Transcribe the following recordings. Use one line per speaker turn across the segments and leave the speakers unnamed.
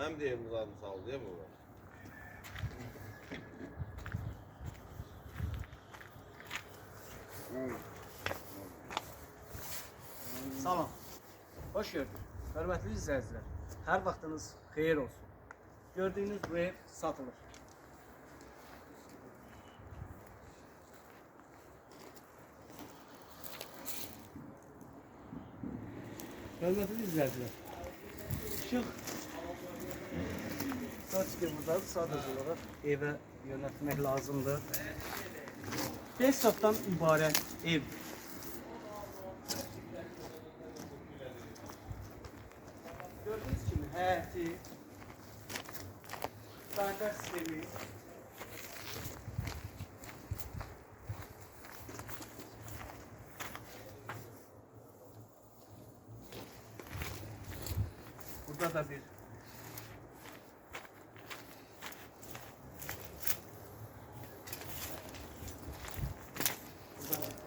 Mənim də imzamı saldı ya bu.
Salam. Hoş gördük. Hörmətli izləyicilər. Hər vaxtınız xeyir olsun. Gördüyünüz bu ev satılır. Hörmətli izləyicilər. Işıq Saç ki buradadır. Sadəcə olaraq evə yönətmək lazımdır. Beş safdan ibarət ev. Gördüğünüz kimi həyəti, sanitar sistemi, Burada da bir Burada da bir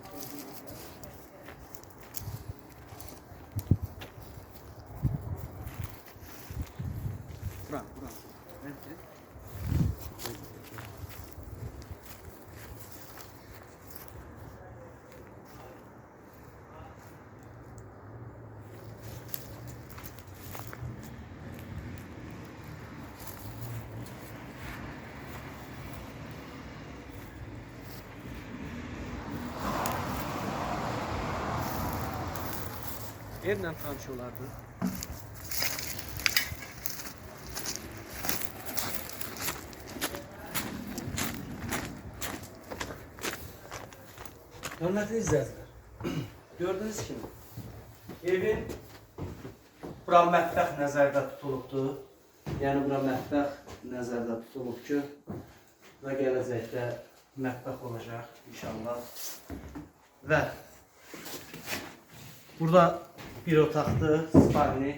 Buram, Evle tanışıyorlardı. Hörmətli izləyicilər, gördüyünüz kimi evin bura mətbəx nəzərdə tutulubdur. Yəni bura mətbəx nəzərdə tutulub ki, və gələcəkdə mətbəx olacaq inşallah. Və burada bir otaqdır, spalni.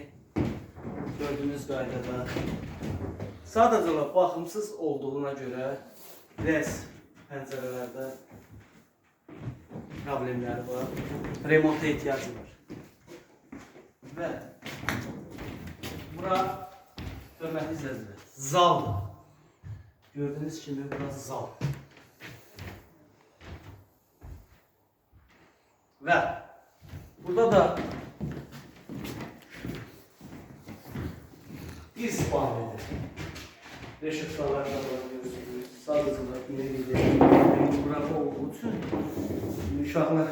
Gördüyünüz qaydada. Sadəcə baxımsız olduğuna görə biraz pəncərələrdə problemləri var. Remonta ihtiyacı var. Və bura hörmətli izləyicilər, zaldır. Gördüyünüz kimi bura zal. Və burada da bir spanidir. Reşitkalar da var görüyorsunuz. Sadece da yine bir bura olduğu için uşaqlar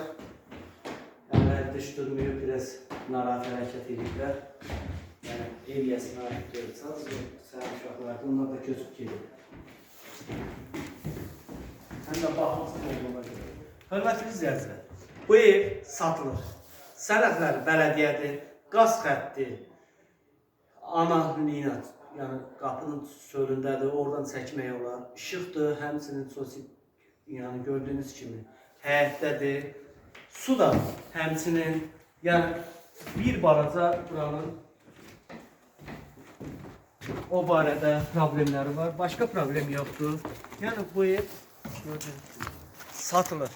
əlləri dış durmuyor, biraz narahat. Yəni ev yəsinə aid deyil. Sadəcə sən uşaqlar onlar da köçüb gedir. Həm də baxmasın olduğuna görə. Hörmətli izləyicilər, bu ev satılır. Sənədlər bələdiyyədir, qaz xətti, ana liniyyə, yəni qapının sölündədir, oradan çəkmək olar. İşıqdır, həmçinin sosial, yəni gördüyünüz kimi həyətdədir. Su da həmçinin, yəni bir balaca buranın o barədə problemləri var. Başqa problem yoxdur. Yəni bu ev satılır.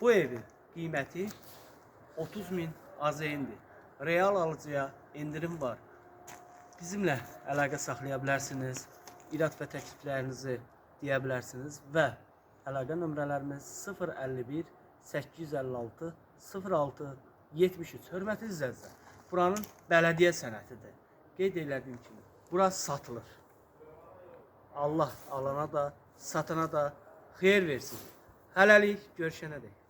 Bu evin qiyməti 30 min AZN-dir. Real alıcıya indirim var. Bizimlə əlaqə saxlaya bilərsiniz. İrad və təkliflərinizi deyə bilərsiniz və əlaqə nömrələrimiz 051 856 06 73. Hörmətli izləyicilər, buranın bələdiyyə sənətidir. Qeyd elədiyim kimi, bura satılır. Allah alana da, satana da xeyir versin. Hələlik görüşənədək.